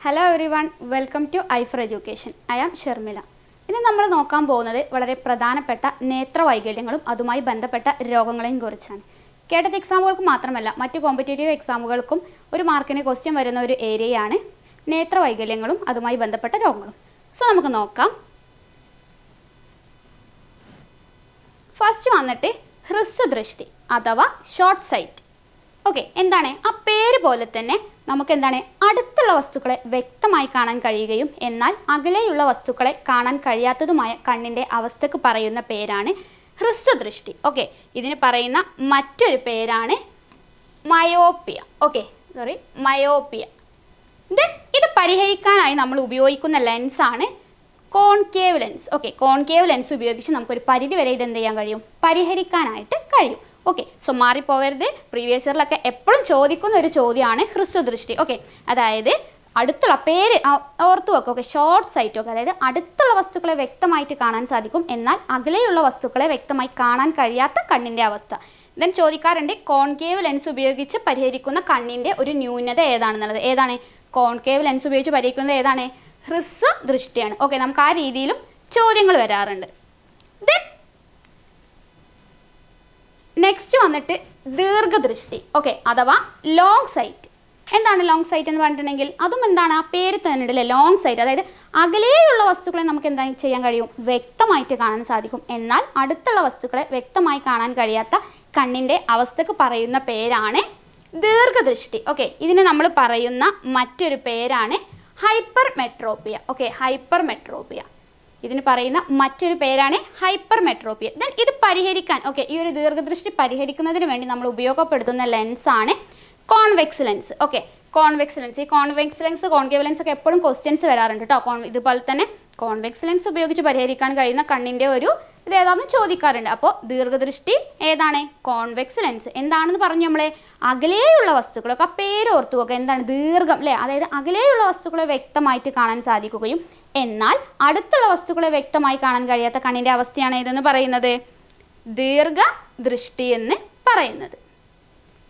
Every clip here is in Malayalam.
Hello everyone welcome to I for education I am Sharmila ഇന്ന് നമ്മൾ നോക്കാൻ പോകുന്നത് വളരെ പ്രധാനപ്പെട്ട നേത്രവൈകല്യങ്ങളും അതുമായി ബന്ധപ്പെട്ട രോഗങ്ങളെയും കുറിച്ചാണ്. കേട്ടത് എക്സാമുകൾക്ക് മാത്രമല്ല മറ്റ് കോമ്പറ്റേറ്റീവ് എക്സാമുകൾക്കും ഒരു മാർക്കിന് ക്വസ്റ്റ്യൻ വരുന്ന ഒരു ഏരിയയാണ് നേത്രവൈകല്യങ്ങളും അതുമായി ബന്ധപ്പെട്ട രോഗങ്ങളും. സോ നമുക്ക് നോക്കാം. ഫസ്റ്റ് വന്നിട്ട് ഹ്രസ്വദൃഷ്ടി അഥവാ ഷോർട്ട് സൈറ്റ് ഓക്കെ എന്താണ്? ആ പേര് പോലെ തന്നെ നമുക്ക് എന്താണ് അടുത്തുള്ള വസ്തുക്കളെ വ്യക്തമായി കാണാൻ കഴിയുകയും എന്നാൽ അകലെയുള്ള വസ്തുക്കളെ കാണാൻ കഴിയാത്തതുമായ കണ്ണിന്റെ അവസ്ഥക്ക് പറയുന്ന പേരാണ് ഹ്രസ്വദൃഷ്ടി. ഓക്കെ ഇതിന് പറയുന്ന മറ്റൊരു പേരാണ് myopia. Okay sorry myopia. Then ഇത് പരിഹരിക്കാനായി നമ്മൾ ഉപയോഗിക്കുന്ന ലെൻസാണ് concave lens okay concave lens ഉപയോഗിച്ച് നമുക്കൊരു പരിധി വരെ ഇത് എന്ത് ചെയ്യാൻ കഴിയും? പരിഹരിക്കാനായിട്ട് കഴിയും. ഓക്കെ സോ മാറിപ്പോവരുത്. പ്രീവിയസ് ഇയറിലൊക്കെ എപ്പോഴും ചോദിക്കുന്ന ഒരു ചോദ്യമാണ് ഹ്രസ്വദൃഷ്ടി ഓക്കെ അതായത് അടുത്തുള്ള പേര് ഓർത്തു വെക്കുക ഓക്കെ ഷോർട്ട് സൈറ്റ് ഒക്കെ. അതായത് അടുത്തുള്ള വസ്തുക്കളെ വ്യക്തമായിട്ട് കാണാൻ സാധിക്കും. എന്നാൽ അകലെയുള്ള വസ്തുക്കളെ വ്യക്തമായി കാണാൻ കഴിയാത്ത കണ്ണിന്റെ അവസ്ഥ. ദെൻ ചോദിക്കാറുണ്ട് കോൺകേവ് ലെൻസ് ഉപയോഗിച്ച് പരിഹരിക്കുന്ന കണ്ണിന്റെ ഒരു ന്യൂനത ഏതാണെന്നുള്ളത്? ഏതാണ്? കോൺകേവ് ലെൻസ് ഉപയോഗിച്ച് പരിഹരിക്കുന്നത് ഏതാണ്? ഹ്രസ്വ ദൃഷ്ടിയാണ് ഓക്കെ നമുക്ക് ആ രീതിയിലും ചോദ്യങ്ങൾ വരാറുണ്ട്. ദെൻ നെക്സ്റ്റ് വന്നിട്ട് ദീർഘദൃഷ്ടി. ഓക്കെ അഥവാ ലോങ് സൈറ്റ് എന്താണ് ലോങ് സൈറ്റ് എന്ന് പറഞ്ഞിട്ടുണ്ടെങ്കിൽ അതും എന്താണ് ആ പേര് തന്നെ ഉണ്ടല്ലേ ലോങ് സൈറ്റ് അതായത് അകലെയുള്ള വസ്തുക്കളെ നമുക്ക് എന്താ ചെയ്യാൻ കഴിയും? വ്യക്തമായിട്ട് കാണാൻ സാധിക്കും. എന്നാൽ അടുത്തുള്ള വസ്തുക്കളെ വ്യക്തമായി കാണാൻ കഴിയാത്ത കണ്ണിന്റെ അവസ്ഥക്ക് പറയുന്ന പേരാണ് ദീർഘദൃഷ്ടി. ഓക്കെ ഇതിന് നമ്മൾ പറയുന്ന മറ്റൊരു പേരാണ് hypermetropia okay hypermetropia ഇതിന് പറയുന്ന മറ്റൊരു പേരാണ് ഹൈപ്പർ മെട്രോപ്പിയ ദെൻ ഇത് പരിഹരിക്കാൻ ഓക്കെ ഈ ഒരു ദീർഘദൃഷ്ടി പരിഹരിക്കുന്നതിന് വേണ്ടി നമ്മൾ ഉപയോഗപ്പെടുത്തുന്ന ലെൻസാണ് convex lens okay convex lens ഈ കോൺവെക്സ് ലെൻസ് കോൺകേവ് ലെൻസ് ഒക്കെ എപ്പോഴും ക്വസ്റ്റ്യൻസ് വരാറുണ്ട് കേട്ടോ കോൺ ഇതുപോലെ തന്നെ കോൺവെക്സ് ലെൻസ് ഉപയോഗിച്ച് പരിഹരിക്കാൻ കഴിയുന്ന കണ്ണിന്റെ ഒരു ഇത് ഏതാണെന്ന് ചോദിക്കാറുണ്ട്. അപ്പോൾ ദീർഘദൃഷ്ടി ഏതാണ്? കോൺവെക്സ് ലെൻസ് എന്താണെന്ന് പറഞ്ഞു നമ്മളെ? അകലെയുള്ള വസ്തുക്കളൊക്കെ ആ പേര് ഓർത്തു വെക്കുക എന്താണ്? ദീർഘം അല്ലേ അതായത് അകലെയുള്ള വസ്തുക്കളെ വ്യക്തമായിട്ട് കാണാൻ സാധിക്കുകയും എന്നാൽ അടുത്തുള്ള വസ്തുക്കളെ വ്യക്തമായി കാണാൻ കഴിയാത്ത കണ്ണിന്റെ അവസ്ഥയാണ് ഇതെന്ന് പറയുന്നത്? ദീർഘദൃഷ്ടി എന്ന് പറയുന്നത്.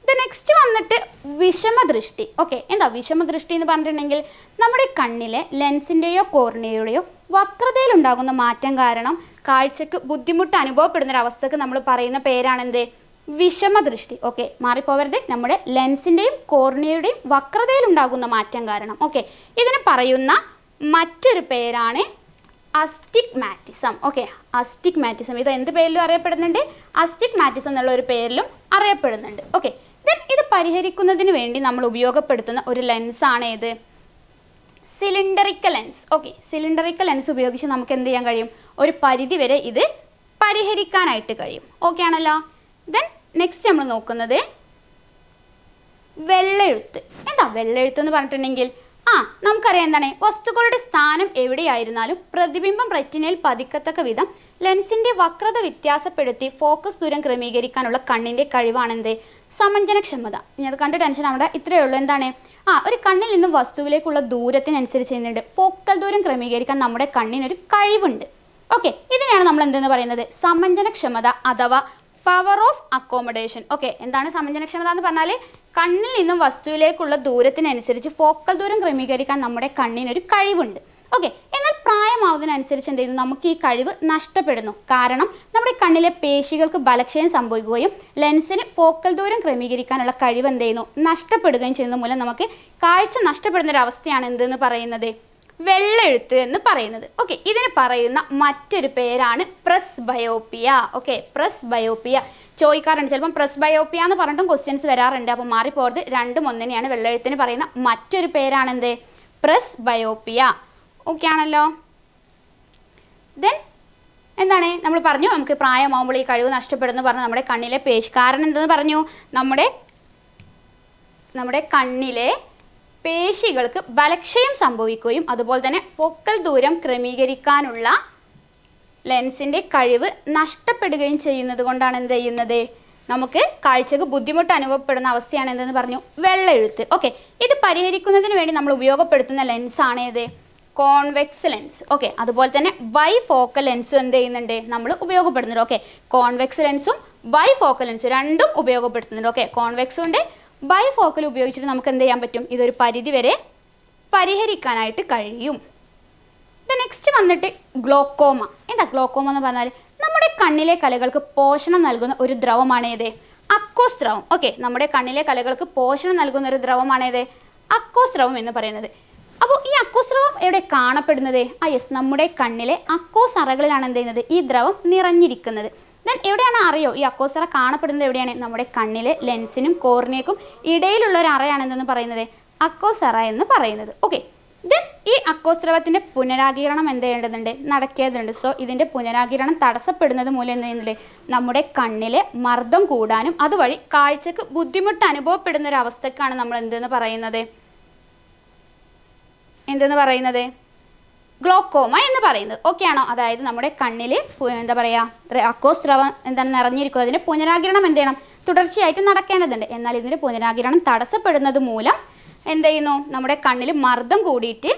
ഇത് നെക്സ്റ്റ് വന്നിട്ട് വിഷമദൃഷ്ടി. ഓക്കെ. എന്താ വിഷമദൃഷ്ടി എന്ന് പറഞ്ഞിട്ടുണ്ടെങ്കിൽ നമ്മുടെ കണ്ണിലെ ലെൻസിന്റെയോ കോർണിയയുടെയോ വക്രതയിലുണ്ടാകുന്ന മാറ്റം കാരണം കാഴ്ചക്ക് ബുദ്ധിമുട്ട് അനുഭവപ്പെടുന്ന ഒരു അവസ്ഥക്ക് നമ്മൾ പറയുന്ന പേരാണെന്ത്? വിഷമദൃഷ്ടി. ഓക്കെ മാറിപ്പോവരുത്. നമ്മുടെ ലെൻസിന്റെയും കോർണിയയുടെയും വക്രതയിലുണ്ടാകുന്ന മാറ്റം കാരണം. ഓക്കെ ഇതിന് പറയുന്ന മറ്റൊരു പേരാണ് അസ്റ്റിഗ്മാറ്റിസം. Okay astigmatism. ഇത് എന്ത് പേരിലും അറിയപ്പെടുന്നുണ്ട്? അസ്റ്റിഗ്മാറ്റിസം എന്നുള്ള ഒരു പേരിലും അറിയപ്പെടുന്നുണ്ട്. ഓക്കെ ദെൻ ഇത് പരിഹരിക്കുന്നതിന് വേണ്ടി നമ്മൾ ഉപയോഗപ്പെടുത്തുന്ന ഒരു ലെൻസാണ് ഏത് cylindrical lens okay cylindrical lens ഉപയോഗിച്ച് നമുക്ക് എന്ത് ചെയ്യാൻ കഴിയും? ഒരു പരിധി വരെ ഇത് പരിഹരിക്കാനായിട്ട് കഴിയും. ഓക്കെ ആണല്ലോ? ദെൻ നെക്സ്റ്റ് നമ്മൾ നോക്കുന്നത് വെള്ളെഴുത്ത്. എന്താ വെള്ളെഴുത്ത് എന്ന് പറഞ്ഞിട്ടുണ്ടെങ്കിൽ? ആ നമുക്കറിയാം എന്താണ്? വസ്തുക്കളുടെ സ്ഥാനം എവിടെയായിരുന്നാലും പ്രതിബിംബം റെറ്റിനയിൽ പതിക്കത്തക്ക വിധം ലെൻസിന്റെ വക്രത വ്യത്യാസപ്പെടുത്തി ഫോക്കസ് ദൂരം ക്രമീകരിക്കാനുള്ള കണ്ണിന്റെ കഴിവാണെന്ത്? സമഞ്ജനക്ഷമത. ഇനി അത് കണ്ട് ടെൻഷൻ ആവണ്ട. ഇത്രയേ ഉള്ളൂ. എന്താണ്? ആ ഒരു കണ്ണിൽ നിന്നും വസ്തുവിലേക്കുള്ള ദൂരത്തിനനുസരിച്ച് ചെയ്യുന്നുണ്ട്. ഫോക്കൽ ദൂരം ക്രമീകരിക്കാൻ നമ്മുടെ കണ്ണിനൊരു കഴിവുണ്ട്. ഓക്കെ ഇതിനെയാണ് നമ്മൾ എന്തെന്ന് പറയുന്നത്? സമഞ്ജനക്ഷമത അഥവാ പവർ ഓഫ് അക്കോമഡേഷൻ ഓക്കെ എന്താണ് സമഞ്ജനക്ഷമത എന്ന് പറഞ്ഞാൽ കണ്ണിൽ നിന്നും വസ്തുവിലേക്കുള്ള ദൂരത്തിനനുസരിച്ച് ഫോക്കൽ ദൂരം ക്രമീകരിക്കാൻ നമ്മുടെ കണ്ണിനൊരു കഴിവുണ്ട്. ഓക്കെ എന്നാൽ പ്രായമാവുന്നതിനനുസരിച്ച് എന്ത് ചെയ്യുന്നു? നമുക്ക് ഈ കഴിവ് നഷ്ടപ്പെടുന്നു. കാരണം നമ്മുടെ കണ്ണിലെ പേശികൾക്ക് ബലക്ഷയം സംഭവിക്കുകയും ലെൻസിന് ഫോക്കൽ ദൂരം ക്രമീകരിക്കാനുള്ള കഴിവ് എന്ത് ചെയ്യുന്നു? നഷ്ടപ്പെടുകയും ചെയ്യുന്നത് മൂലം നമുക്ക് കാഴ്ച നഷ്ടപ്പെടുന്ന ഒരു അവസ്ഥയാണ് എന്തെന്ന് പറയുന്നത്? വെള്ളെഴുത്ത് എന്ന് പറയുന്നത്. ഓക്കെ ഇതിന് പറയുന്ന മറ്റൊരു പേരാണ് presbyopia okay presbyopia ചോദിക്കാറുണ്ട് ചിലപ്പം പ്രസ് ബയോപ്പിയ എന്ന് പറഞ്ഞിട്ടും ക്വസ്റ്റ്യൻസ് വരാറുണ്ട്. അപ്പോൾ മാറിപ്പോകരുത് രണ്ടും ഒന്നിനെയാണ് വെള്ളെഴുത്തിന് പറയുന്ന മറ്റൊരു പേരാണെന്ത്? പ്രസ് ബയോപ്പിയ ഓക്കെ ആണല്ലോ. ദെൻ എന്താണ്? നമ്മൾ പറഞ്ഞു നമുക്ക് പ്രായമാകുമ്പോൾ ഈ കഴിവ് നഷ്ടപ്പെടുന്നു പറഞ്ഞു നമ്മുടെ കണ്ണിലെ പേശി. കാരണം എന്തെന്ന് പറഞ്ഞു? നമ്മുടെ നമ്മുടെ കണ്ണിലെ പേശികൾക്ക് ബലക്ഷയം സംഭവിക്കുകയും അതുപോലെ തന്നെ ഫോക്കൽ ദൂരം ക്രമീകരിക്കാനുള്ള ലെൻസിന്റെ കഴിവ് നഷ്ടപ്പെടുകയും ചെയ്യുന്നത് കൊണ്ടാണ് എന്ത് ചെയ്യുന്നത്? നമുക്ക് കാഴ്ചക്ക് ബുദ്ധിമുട്ട് അനുഭവപ്പെടുന്ന അവസ്ഥയാണ് എന്തെന്ന് പറഞ്ഞു? വെള്ളെഴുത്ത്. ഓക്കെ ഇത് പരിഹരിക്കുന്നതിന് വേണ്ടി നമ്മൾ ഉപയോഗപ്പെടുത്തുന്ന ലെൻസാണ് ഏത് കോൺവെക്സ് ലെൻസ്. ഓക്കെ അതുപോലെ തന്നെ ബൈ ഫോക്കൽ ലെൻസും എന്ത് ചെയ്യുന്നുണ്ട്? നമ്മൾ ഉപയോഗപ്പെടുന്നുണ്ട് ഓക്കെ കോൺവെക്സ് ലെൻസും ബൈ ഫോക്കൽ ലെൻസും രണ്ടും ഉപയോഗപ്പെടുത്തുന്നുണ്ട്. ഓക്കെ കോൺവെക്സും ഉണ്ട്. ബൈ ഫോക്കൽ ഉപയോഗിച്ചിട്ട് നമുക്ക് എന്ത് ചെയ്യാൻ പറ്റും? ഇതൊരു പരിധി വരെ പരിഹരിക്കാനായിട്ട് കഴിയും. നെക്സ്റ്റ് വന്നിട്ട് ഗ്ലോക്കോമ. എന്താ ഗ്ലോക്കോമ എന്ന് പറഞ്ഞാൽ നമ്മുടെ കണ്ണിലെ കലകൾക്ക് പോഷണം നൽകുന്ന ഒരു ദ്രവമാണ് ഏത്? അക്കോസ് ദ്രവം ഓക്കെ നമ്മുടെ കണ്ണിലെ കലകൾക്ക് പോഷണം നൽകുന്ന ഒരു ദ്രവമാണ് ഏത്? അക്കോസ് ദ്രവം എന്ന് പറയുന്നത്. അപ്പോൾ ഈ അക്കോസ്രവം എവിടെ കാണപ്പെടുന്നത്? ആ യെസ് നമ്മുടെ കണ്ണിലെ അക്കോസറകളിലാണ് എന്ത് ചെയ്യുന്നത്? ഈ ദ്രവം നിറഞ്ഞിരിക്കുന്നത്. ദെൻ എവിടെയാണ് അറിയോ? ഈ അക്കോസറ കാണപ്പെടുന്നത് എവിടെയാണ്? നമ്മുടെ കണ്ണിലെ ലെൻസിനും കോർണിയക്കും ഇടയിലുള്ള ഒരു അറയാണ് എന്തെന്ന് പറയുന്നത്? അക്കോസറ എന്ന് പറയുന്നത്. ഓക്കെ ദെൻ ഈ അക്കോസ്രവത്തിന്റെ പുനരാഗീരണം എന്ത് ചെയ്യേണ്ടതുണ്ട്? നടക്കേണ്ടതുണ്ട്. സോ ഇതിന്റെ പുനരാഗീരണം തടസ്സപ്പെടുന്നത് മൂലം എന്ത് ചെയ്യുന്നുണ്ട്? നമ്മുടെ കണ്ണിലെ മർദ്ദം കൂടാനും അതുവഴി കാഴ്ചക്ക് ബുദ്ധിമുട്ട് അനുഭവപ്പെടുന്ന ഒരു അവസ്ഥക്കാണ് നമ്മൾ എന്തെന്ന് പറയുന്നത്? എന്തെന്ന് പറയുന്നത്? ഗ്ലോക്കോമ എന്ന് പറയുന്നത്. ഓക്കെ ആണോ? അതായത് നമ്മുടെ കണ്ണിൽ എന്താ പറയുക അക്കോസ്രവം എന്താണ് നിറഞ്ഞിരിക്കുന്നത് അതിന്റെ പുനരാഗിരണം എന്ത് ചെയ്യണം? തുടർച്ചയായിട്ട് നടക്കേണ്ടതുണ്ട്. എന്നാൽ ഇതിന്റെ പുനരാഗിരണം തടസ്സപ്പെടുന്നത് മൂലം എന്ത് ചെയ്യുന്നു? നമ്മുടെ കണ്ണിൽ മർദ്ദം കൂടിയിട്ട്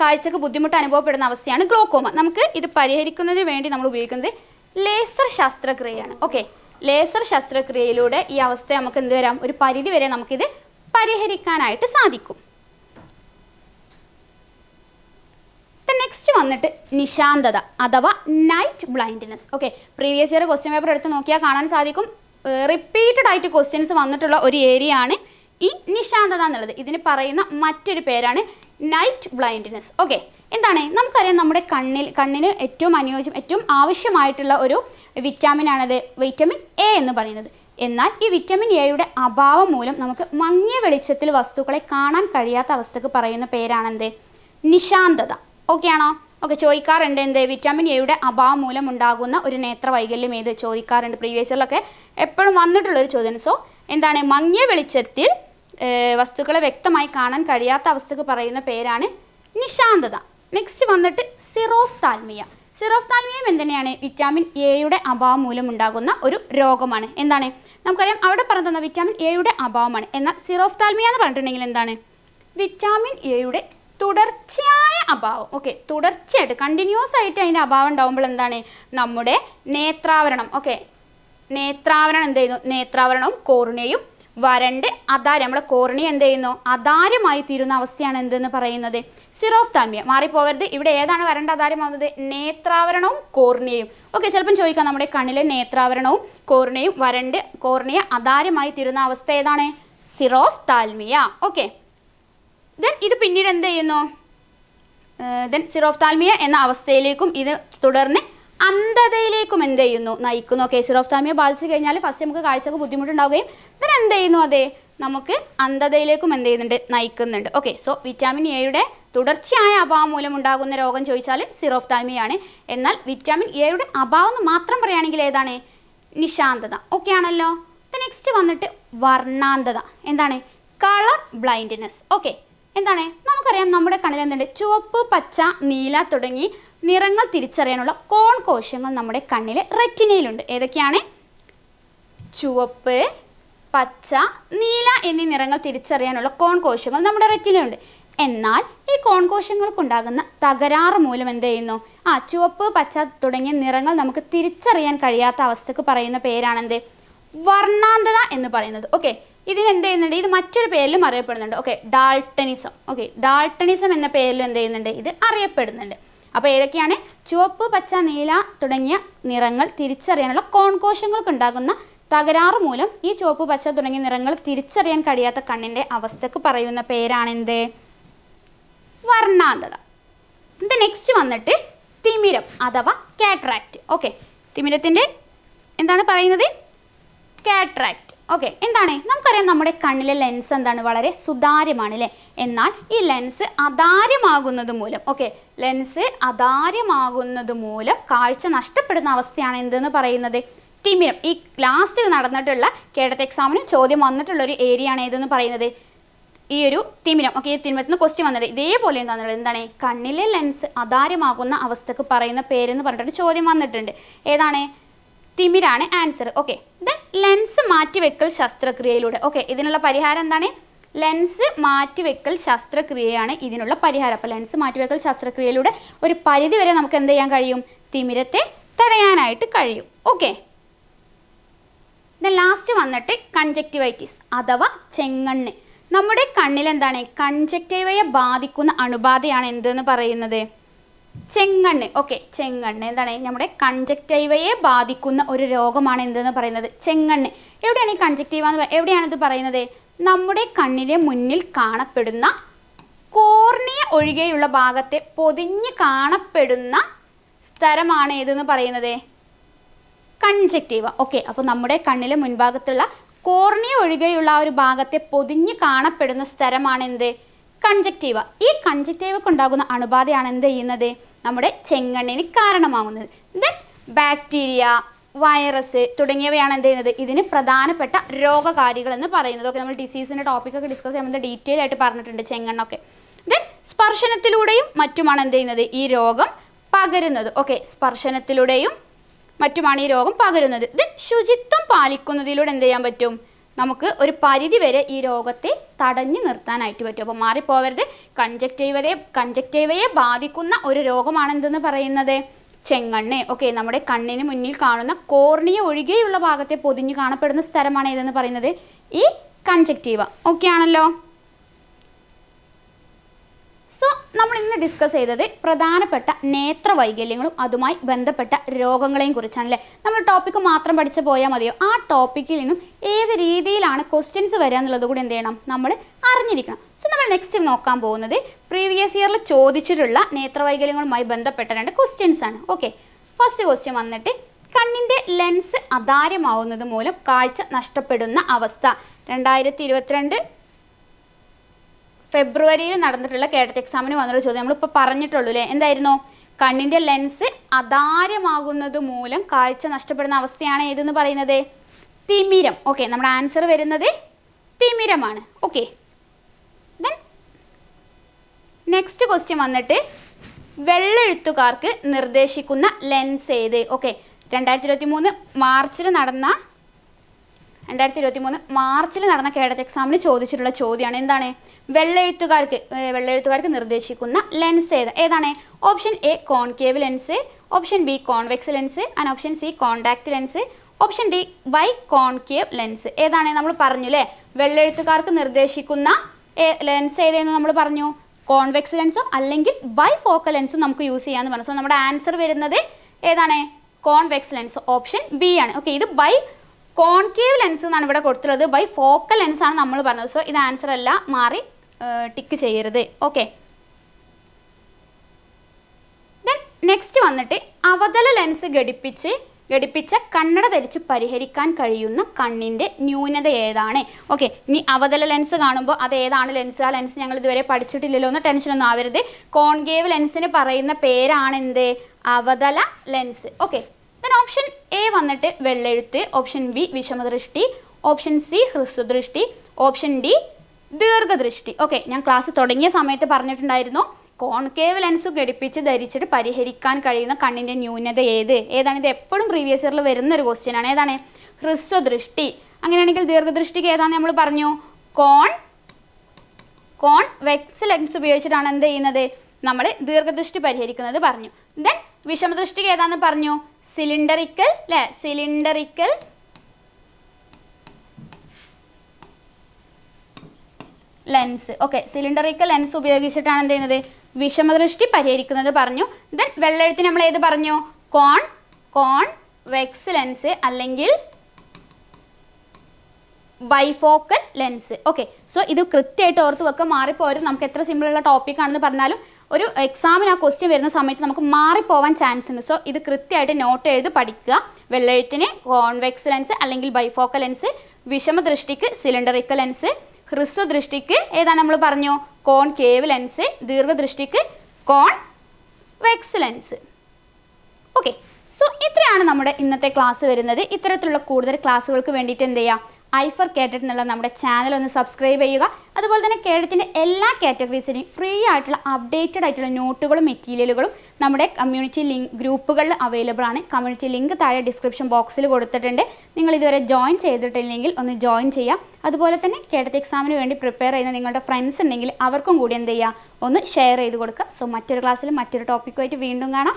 കാഴ്ചക്ക് ബുദ്ധിമുട്ട് അനുഭവപ്പെടുന്ന അവസ്ഥയാണ് ഗ്ലോക്കോമ. നമുക്ക് ഇത് പരിഹരിക്കുന്നതിന് വേണ്ടി നമ്മൾ ഉപയോഗിക്കുന്നത് ലേസർ ശസ്ത്രക്രിയയാണ്. ഓക്കെ ലേസർ ശസ്ത്രക്രിയയിലൂടെ ഈ അവസ്ഥ നമുക്ക് എന്ത് വരാം? ഒരു പരിധി വരെ നമുക്കിത് പരിഹരിക്കാനായിട്ട് സാധിക്കും. നെക്സ്റ്റ് വന്നിട്ട് നിശാന്തത അഥവാ night blindness okay previous year question paper എടുത്ത് നോക്കിയാൽ കാണാൻ സാധിക്കും. റിപ്പീറ്റഡ് ആയിട്ട് ക്വസ്റ്റ്യൻസ് വന്നിട്ടുള്ള ഒരു ഏരിയ ആണ് ഈ നിശാന്തത എന്നുള്ളത്. ഇതിന് പറയുന്ന മറ്റൊരു പേരാണ് നൈറ്റ് ബ്ലൈൻഡ്നെസ് ഓക്കെ എന്താണ്? നമുക്കറിയാം നമ്മുടെ കണ്ണിൽ കണ്ണിന് ഏറ്റവും അനുയോജ്യം ഏറ്റവും ആവശ്യമായിട്ടുള്ള ഒരു വിറ്റാമിൻ ആണത് വിറ്റാമിൻ എ എന്ന് പറയുന്നത്. എന്നാൽ ഈ വിറ്റാമിൻ എയുടെ അഭാവം മൂലം നമുക്ക് മങ്ങിയ വെളിച്ചത്തിൽ വസ്തുക്കളെ കാണാൻ കഴിയാത്ത അവസ്ഥക്ക് പറയുന്ന പേരാണെന്ത്? നിശാന്തത. ഓക്കെ ആണോ ഓക്കെ ചോദിക്കാറുണ്ട് എന്ത്? വിറ്റാമിൻ എയുടെ അഭാവം മൂലം ഉണ്ടാകുന്ന ഒരു നേത്ര വൈകല്യം ഏത്? ചോദിക്കാറുണ്ട് പ്രീവിയസ് ഇയറിലൊക്കെ എപ്പോഴും വന്നിട്ടുള്ളൊരു ചോദ്യം സോ എന്താണ്? മങ്ങിയ വെളിച്ചത്തിൽ വസ്തുക്കളെ വ്യക്തമായി കാണാൻ കഴിയാത്ത അവസ്ഥക്ക് പറയുന്ന പേരാണ് നിശാന്തത. നെക്സ്റ്റ് വന്നിട്ട് സിറോഫ് താൽമിയ സിറോഫ് താൽമിയം എന്തിനാണ് വിറ്റാമിൻ എയുടെ അഭാവം മൂലം ഉണ്ടാകുന്ന ഒരു രോഗമാണ്. എന്താണ്? നമുക്കറിയാം അവിടെ പറഞ്ഞു തന്ന വിറ്റാമിൻ എയുടെ അഭാവമാണ്. എന്നാൽ സിറോഫ് താൽമിയ എന്ന് പറഞ്ഞിട്ടുണ്ടെങ്കിൽ എന്താണ്? വിറ്റാമിൻ എയുടെ തുടർച്ചയായ അഭാവം. ഓക്കെ തുടർച്ചയായിട്ട് കണ്ടിന്യൂസ് ആയിട്ട് അതിന്റെ അഭാവം ഉണ്ടാകുമ്പോൾ എന്താണ്? നമ്മുടെ നേത്രാവരണം. ഓക്കെ നേത്രാവരണം എന്ത് ചെയ്യുന്നു? നേത്രാവരണവും കോർണിയയും വരണ്ട് അതാരം. നമ്മളെ കോർണിയ എന്ത് ചെയ്യുന്നു? അതാരമായി തീരുന്ന അവസ്ഥയാണ് എന്തെന്ന് പറയുന്നത്? സിറോഫ്താമിയ മാറിപ്പോവരുത്. ഇവിടെ ഏതാണ് വരണ്ട അതാരമാവുന്നത് നേത്രാവരണവും കോർണിയയും. ഓക്കെ ചിലപ്പം ചോദിക്കാം നമ്മുടെ കണ്ണിലെ നേത്രാവരണവും കോർണിയയും വരണ്ട് കോർണിയ അതാരമായി തീരുന്ന അവസ്ഥ ഏതാണ്? സിറോഫ് താൽമിയ ഓക്കെ ദെൻ ഇത് പിന്നീട് എന്ത് ചെയ്യുന്നു? ദെൻ സിറോഫ്താൽമിയ എന്ന അവസ്ഥയിലേക്കും ഇത് തുടർന്ന് അന്ധതയിലേക്കും എന്ത് ചെയ്യുന്നു? നയിക്കുന്നു. ഓക്കെ സിറോഫ്താൽമിയ ബാധിച്ചു കഴിഞ്ഞാൽ ഫസ്റ്റ് നമുക്ക് കാഴ്ചക്ക് ബുദ്ധിമുട്ടുണ്ടാവുകയും ദെൻ എന്ത് ചെയ്യുന്നു അതെ? നമുക്ക് അന്ധതയിലേക്കും എന്ത് ചെയ്യുന്നുണ്ട്? നയിക്കുന്നുണ്ട്. ഓക്കെ സോ വിറ്റാമിൻ എയുടെ തുടർച്ചയായ അഭാവം മൂലം ഉണ്ടാകുന്ന രോഗം ചോദിച്ചാൽ സിറോഫ്താൽമിയാണ്. എന്നാൽ വിറ്റാമിൻ എയുടെ അഭാവം എന്ന് മാത്രം പറയുകയാണെങ്കിൽ ഏതാണ്? നിശാന്തത. ഓക്കെ ആണല്ലോ? നെക്സ്റ്റ് വന്നിട്ട് വർണാന്തത. എന്താണ്? കളർ ബ്ലൈൻഡ്നെസ് ഓക്കെ എന്താണ്? നമുക്കറിയാം നമ്മുടെ കണ്ണിൽ എന്തുണ്ട്? ചുവപ്പ് പച്ച നീല തുടങ്ങി നിറങ്ങൾ തിരിച്ചറിയാനുള്ള കോൺ കോശങ്ങൾ നമ്മുടെ കണ്ണിലെ റെറ്റിനയിലുണ്ട്. ഏതൊക്കെയാണ്? ചുവപ്പ് പച്ച നീല എന്നീ നിറങ്ങൾ തിരിച്ചറിയാനുള്ള കോൺ കോശങ്ങൾ നമ്മുടെ റെറ്റിനയിലുണ്ട്. എന്നാൽ ഈ കോൺ കോശങ്ങൾക്കുണ്ടാകുന്ന തകരാറ് മൂലം എന്ത് ചെയ്യുന്നു? ആ ചുവപ്പ് പച്ച തുടങ്ങിയ നിറങ്ങൾ നമുക്ക് തിരിച്ചറിയാൻ കഴിയാത്ത അവസ്ഥക്ക് പറയുന്ന പേരാണെന്ത്? വർണാന്തത എന്ന് പറയുന്നത്. ഓക്കെ. ഇതിന് എന്ത് ചെയ്യുന്നുണ്ട് ഇത് മറ്റൊരു പേരിലും അറിയപ്പെടുന്നുണ്ട്. ഓക്കെ ഡാൾട്ടണിസം ഓക്കെ ഡാൾട്ടണിസം എന്ന പേരിൽ എന്ത് ചെയ്യുന്നുണ്ട് ഇത് അറിയപ്പെടുന്നുണ്ട്. അപ്പോൾ ഏതൊക്കെയാണ്? ചുവപ്പ് പച്ച നീല തുടങ്ങിയ നിറങ്ങൾ തിരിച്ചറിയാനുള്ള കോൺകോശങ്ങൾക്ക് ഉണ്ടാകുന്ന തകരാറ് മൂലം ഈ ചുവപ്പ് പച്ച തുടങ്ങിയ നിറങ്ങൾ തിരിച്ചറിയാൻ കഴിയാത്ത കണ്ണിന്റെ അവസ്ഥക്ക് പറയുന്ന പേരാണെന്ത്? വർണാന്തത. ഇത് നെക്സ്റ്റ് വന്നിട്ട് തിമിരം അഥവാ കാട്രാക്റ്റ് ഓക്കെ തിമിരത്തിന്റെ എന്താണ് പറയുന്നത്? കാട്രാക്റ്റ് ഓക്കെ എന്താണ്? നമുക്കറിയാം നമ്മുടെ കണ്ണിലെ ലെൻസ് എന്താണ്? വളരെ സുതാര്യമാണ് അല്ലേ എന്നാൽ ഈ ലെൻസ് അതാര്യമാകുന്നത് മൂലം ഓക്കെ ലെൻസ് അതാര്യമാകുന്നത് മൂലം കാഴ്ച നഷ്ടപ്പെടുന്ന അവസ്ഥയാണ് എന്തെന്ന് പറയുന്നത്? തിമിരം. ഈ ലാസ്റ്റ് നടന്നിട്ടുള്ള കേഡറ്റ് എക്സാമിന് ചോദ്യം വന്നിട്ടുള്ള ഒരു ഏരിയ ആണ് ഏതെന്ന് പറയുന്നത്? ഈ ഒരു തിമിരം. ഓക്കെ ഈ തിമിരത്തിൽ നിന്ന് ക്വസ്റ്റ്യൻ വന്നിട്ട് ഇതേപോലെ എന്താണെന്നുള്ളത് എന്താണ്? കണ്ണിലെ ലെൻസ് അതാര്യമാകുന്ന അവസ്ഥക്ക് പറയുന്ന പേരെന്ന് പറഞ്ഞിട്ടൊരു ചോദ്യം വന്നിട്ടുണ്ട്. ഏതാണ്? തിമിരാണ് ആൻസർ ഓക്കെ ദെൻ ലെൻസ് മാറ്റിവെക്കൽ ശസ്ത്രക്രിയയിലൂടെ. ഓക്കെ ഇതിനുള്ള പരിഹാരം എന്താണ്? ലെൻസ് മാറ്റിവെക്കൽ ശസ്ത്രക്രിയയാണ് ഇതിനുള്ള പരിഹാരം. അപ്പോൾ ലെൻസ് മാറ്റിവെക്കൽ ശസ്ത്രക്രിയയിലൂടെ ഒരു പരിധി വരെ നമുക്ക് എന്ത് ചെയ്യാൻ കഴിയും? തിമിരത്തെ തടയാനായിട്ട് കഴിയും. ഓക്കെ ദ ലാസ്റ്റ് വന്നിട്ട് കൺജക്റ്റിവൈറ്റിസ് അഥവാ ചെങ്ങണ്ണ്. നമ്മുടെ കണ്ണിൽ എന്താണ് കൺജക്റ്റീവയെ ബാധിക്കുന്ന അണുബാധയാണ് എന്തെന്ന് പറയുന്നത്? ചെങ്കണ്ണ് ഓക്കെ ചെങ്കണ്ണ് എന്താണ്? നമ്മുടെ കൺജക്റ്റൈവയെ ബാധിക്കുന്ന ഒരു രോഗമാണ് എന്തെന്ന് പറയുന്നത്? ചെങ്കണ്ണ് എവിടെയാണ് ഈ കൺജക്റ്റീവ എന്ന് എവിടെയാണ് ഇത് പറയുന്നത്? നമ്മുടെ കണ്ണിന് മുന്നിൽ കാണപ്പെടുന്ന കോർണിയ ഒഴികെയുള്ള ഭാഗത്തെ പൊതിഞ്ഞ് കാണപ്പെടുന്ന സ്ഥലമാണ് ഏതെന്ന് പറയുന്നത്? കൺജക്റ്റീവ ഓക്കെ അപ്പോൾ നമ്മുടെ കണ്ണിലെ മുൻഭാഗത്തുള്ള കോർണിയ ഒഴികെയുള്ള ആ ഒരു ഭാഗത്തെ പൊതിഞ്ഞ് കാണപ്പെടുന്ന സ്ഥലമാണ് എന്ത്? കൺജക്റ്റീവ ഈ കൺജക്റ്റീവക്ക് ഉണ്ടാകുന്ന അണുബാധയാണ് എന്ത് ചെയ്യുന്നത്? നമ്മുടെ ചെങ്കണ്ണിന് കാരണമാകുന്നത്. ദെൻ ബാക്ടീരിയ വൈറസ് തുടങ്ങിയവയാണ് എന്ത് ചെയ്യുന്നത്? ഇതിന് പ്രധാനപ്പെട്ട രോഗകാരികൾ എന്ന് പറയുന്നത്. ഓക്കെ നമ്മൾ ഡിസീസിന്റെ ടോപ്പിക്കൊക്കെ ഡിസ്കസ് ചെയ്യുമ്പോൾ ഡീറ്റെയിൽ ആയിട്ട് പറഞ്ഞിട്ടുണ്ട് ചെങ്ങണ്ണൊക്കെ ദെൻ സ്പർശനത്തിലൂടെയും മറ്റുമാണ് എന്ത് ചെയ്യുന്നത്? ഈ രോഗം പകരുന്നത്. ഓക്കെ സ്പർശനത്തിലൂടെയും മറ്റുമാണ് ഈ രോഗം പകരുന്നത്. ദെൻ ശുചിത്വം പാലിക്കുന്നതിലൂടെ എന്ത് ചെയ്യാൻ പറ്റും? നമുക്ക് ഒരു പരിധി വരെ ഈ രോഗത്തെ തടഞ്ഞു നിർത്താനായിട്ട് പറ്റും. അപ്പോൾ മാറിപ്പോവരുത്. കൺജക്റ്റീവയെ കൺജക്റ്റീവയെ ബാധിക്കുന്ന ഒരു രോഗമാണ് എന്തെന്ന് പറയുന്നത്? ചെങ്ങണ്ണ്. ഓക്കെ നമ്മുടെ കണ്ണിന് മുന്നിൽ കാണുന്ന കോർണിയ ഒഴികെയുള്ള ഭാഗത്തെ പൊതിഞ്ഞു കാണപ്പെടുന്ന സ്ഥലമാണ് ഏതെന്ന് പറയുന്നത്? ഈ കൺജക്റ്റീവ ഓക്കെ ആണല്ലോ? സോ നമ്മൾ ഇന്ന് ഡിസ്കസ് ചെയ്തത് പ്രധാനപ്പെട്ട നേത്ര വൈകല്യങ്ങളും അതുമായി ബന്ധപ്പെട്ട രോഗങ്ങളെയും കുറിച്ചാണല്ലേ? നമ്മൾ ടോപ്പിക്ക് മാത്രം പഠിച്ചു പോയാൽ മതിയോ? ആ ടോപ്പിക്കിൽ നിന്നും ഏത് രീതിയിലാണ് ക്വസ്റ്റ്യൻസ് വരിക എന്നുള്ളത് കൂടി എന്ത് ചെയ്യണം? നമ്മൾ അറിഞ്ഞിരിക്കണം. സോ നമ്മൾ നെക്സ്റ്റ് നോക്കാൻ പോകുന്നത് പ്രീവിയസ് ഇയറിൽ ചോദിച്ചിട്ടുള്ള നേത്രവൈകല്യങ്ങളുമായി ബന്ധപ്പെട്ട രണ്ട് ക്വസ്റ്റ്യൻസ് ആണ്. ഓക്കെ ഫസ്റ്റ് ക്വസ്റ്റ്യൻ വന്നിട്ട് കണ്ണിന്റെ ലെൻസ് അധാര്യമാവുന്നത് മൂലം കാഴ്ച നഷ്ടപ്പെടുന്ന അവസ്ഥ. രണ്ടായിരത്തി ഇരുപത്തിരണ്ട് ഫെബ്രുവരിയിൽ നടന്നിട്ടുള്ള കേട്ടറ്റ് എക്സാമിന് വന്നൊരു ചോദ്യം നമ്മളിപ്പോൾ പറഞ്ഞിട്ടുള്ളൂ അല്ലേ എന്തായിരുന്നു? കണ്ണിന്റെ ലെൻസ് അതാര്യമാകുന്നത് മൂലം കാഴ്ച നഷ്ടപ്പെടുന്ന അവസ്ഥയാണ് ഏതെന്ന് പറയുന്നത്? തിമിരം. ഓക്കെ നമ്മുടെ ആൻസർ വരുന്നത് തിമിരമാണ്. ഓക്കെ ദെൻ നെക്സ്റ്റ് ക്വസ്റ്റ്യൻ വന്നിട്ട് വെള്ളെഴുത്തുകാർക്ക് നിർദ്ദേശിക്കുന്ന ലെൻസ് ഏത്? ഓക്കെ രണ്ടായിരത്തി ഇരുപത്തി മൂന്ന് മാർച്ചിൽ നടന്ന രണ്ടായിരത്തി ഇരുപത്തി മൂന്ന് മാർച്ചിൽ നടന്ന കേഡറ്റ് എക്സാമിന് ചോദിച്ചിട്ടുള്ള ചോദ്യമാണ്. എന്താണ്? വെള്ളെഴുത്തുകാർക്ക് വെള്ളെഴുത്തുകാർക്ക് നിർദ്ദേശിക്കുന്ന ലെൻസ് ഏത്? ഏതാണ്? Option A concave lens option B convex lens and option C contact lens option D biconcave lens. ഏതാണ് നമ്മൾ പറഞ്ഞു അല്ലേ വെള്ളെഴുത്തുകാർക്ക് നിർദ്ദേശിക്കുന്ന ലെൻസ് ഏതെന്ന് നമ്മൾ പറഞ്ഞു? കോൺവെക്സ് ലെൻസും അല്ലെങ്കിൽ ബൈ ഫോക്കൽ ലെൻസും നമുക്ക് യൂസ് ചെയ്യാമെന്ന് പറഞ്ഞു. സോ നമ്മുടെ ആൻസർ വരുന്നത് ഏതാണ്? Convex lens. ഓപ്ഷൻ ബി ആണ്. ഓക്കെ ഇത് ബൈ കോൺകേവ് ലെൻസ് എന്നാണ് ഇവിടെ കൊടുത്തുള്ളത് ബൈ ഫോക്കൽ ലെൻസ് ആണ് നമ്മൾ പറഞ്ഞത്. സോ ഇത് ആൻസർ അല്ല. മാറി ടിക്ക് ചെയ്യരുത്. ഓക്കെ ദെൻ നെക്സ്റ്റ് വന്നിട്ട് അവതല ലെൻസ് ഘടിപ്പിച്ച് ഘടിപ്പിച്ച കണ്ണട ധരിച്ച് പരിഹരിക്കാൻ കഴിയുന്ന കണ്ണിന്റെ ന്യൂനത ഏതാണ്? ഓക്കെ ഇനി അവതല ലെൻസ് കാണുമ്പോൾ അത് ഏതാണ് ലെൻസ് ആ ലെൻസ് ഞങ്ങൾ ഇതുവരെ പഠിച്ചിട്ടില്ലല്ലോ. എന്ന് ടെൻഷനൊന്നും ആവരുത്. കോൺകേവ് ലെൻസിന് പറയുന്ന പേരാണ് എന്ത് അവതല lens okay then option A വന്നിട്ട് വെള്ളെഴുത്ത് ഓപ്ഷൻ ബി വിഷമദൃഷ്ടി ഓപ്ഷൻ സി ഹ്രസ്വദൃഷ്ടി ഓപ്ഷൻ ഡി ദീർഘദൃഷ്ടി. ഓക്കെ ഞാൻ ക്ലാസ് തുടങ്ങിയ സമയത്ത് പറഞ്ഞിട്ടുണ്ടായിരുന്നു കോൺകേവ് ലെൻസ് ഘടിപ്പിച്ച് ധരിച്ചിട്ട് പരിഹരിക്കാൻ കഴിയുന്ന കണ്ണിന്റെ ന്യൂനത ഏത്? ഏതാണ്? ഇത് എപ്പോഴും പ്രീവിയസ് ഇയറിൽ വരുന്ന ഒരു ക്വസ്റ്റ്യൻ ആണ്. ഏതാണ്? ഹ്രസ്വദൃഷ്ടി. അങ്ങനെയാണെങ്കിൽ ദീർഘദൃഷ്ടിക്ക് ഏതാണെന്ന് നമ്മൾ പറഞ്ഞു? കോൺ കോൺ വെക്സ് ലെൻസ് ഉപയോഗിച്ചിട്ടാണ് എന്ത് ചെയ്യുന്നത്? നമ്മൾ ദീർഘദൃഷ്ടി പരിഹരിക്കുന്നത് പറഞ്ഞു. ദെൻ വിഷമദൃഷ്ടിക്ക് ഏതാന്ന് പറഞ്ഞു? സിലിണ്ടറിക്കൽ അല്ലെ cylindrical lens okay cylindrical lens ഉപയോഗിച്ചിട്ടാണ് എന്ത് ചെയ്യുന്നത്? വിഷമദൃഷ്ടി പരിഹരിക്കുന്നത് പറഞ്ഞു. ദെൻ വെള്ളെഴുത്തിന് നമ്മൾ ഏത് പറഞ്ഞു? കോൺ കോൺ വെക്സ് ലെൻസ് അല്ലെങ്കിൽ ബൈഫോക്കൽ ലെൻസ്. ഓക്കെ സോ ഇത് കൃത്യമായിട്ട് ഓർത്ത് വെക്കുക മാറിപ്പോരും. നമുക്ക് എത്ര സിമ്പിളുള്ള ടോപ്പിക് ആണെന്ന് പറഞ്ഞാലും ഒരു എക്സാമിന് ആ ക്വസ്റ്റ്യൻ വരുന്ന സമയത്ത് നമുക്ക് മാറിപ്പോവാൻ ചാൻസ് ഉണ്ട്. സോ ഇത് കൃത്യമായിട്ട് നോട്ട് എഴുതി പഠിക്കുക. വെള്ളെഴുത്തിന് കോൺവെക്സ് ലെൻസ് അല്ലെങ്കിൽ ബൈഫോക്കൽ ലെൻസ് വിഷമദൃഷ്ടിക്ക് സിലിണ്ടറിക്കൽ ലെൻസ് ഹ്രസ്വദൃഷ്ടിക്ക് ഏതാണ് നമ്മൾ പറഞ്ഞു? കോൺ കേവ് ലെൻസ് ദീർഘദൃഷ്ടിക്ക് convex lens okay so ഇത്രയാണ് നമ്മുടെ ഇന്നത്തെ ക്ലാസ് വരുന്നത്. ഇത്തരത്തിലുള്ള കൂടുതൽ ക്ലാസ്സുകൾക്ക് വേണ്ടിയിട്ട് എന്ത് ചെയ്യുക ഐഫർ കേറ്റഡ് എന്നുള്ള നമ്മുടെ ചാനൽ ഒന്ന് സബ്സ്ക്രൈബ് ചെയ്യുക. അതുപോലെ തന്നെ കേരളത്തിന്റെ എല്ലാ കാറ്റഗറീസിനെയും ഫ്രീ ആയിട്ടുള്ള അപ്ഡേറ്റഡ് ആയിട്ടുള്ള നോട്ടുകളും മെറ്റീരിയലുകളും നമ്മുടെ കമ്മ്യൂണിറ്റി ലിങ്ക് ഗ്രൂപ്പുകളിൽ അവൈലബിൾ ആണ്. കമ്മ്യൂണിറ്റി ലിങ്ക് താഴെ ഡിസ്ക്രിപ്ഷൻ ബോക്സിൽ കൊടുത്തിട്ടുണ്ട്. നിങ്ങൾ ഇതുവരെ ജോയിൻ ചെയ്തിട്ടില്ലെങ്കിൽ ഒന്ന് ജോയിൻ ചെയ്യാം. അതുപോലെ തന്നെ കേരളത്തെ എക്സാമിന് വേണ്ടി പ്രിപ്പയർ ചെയ്യുന്ന നിങ്ങളുടെ ഫ്രണ്ട്സ് ഉണ്ടെങ്കിൽ അവർക്കും കൂടി എന്ത് ചെയ്യുക ഒന്ന് ഷെയർ ചെയ്ത് കൊടുക്കുക. സോ മറ്റൊരു ക്ലാസ്സിൽ മറ്റൊരു ടോപ്പിക്കുമായിട്ട് വീണ്ടും കാണാം.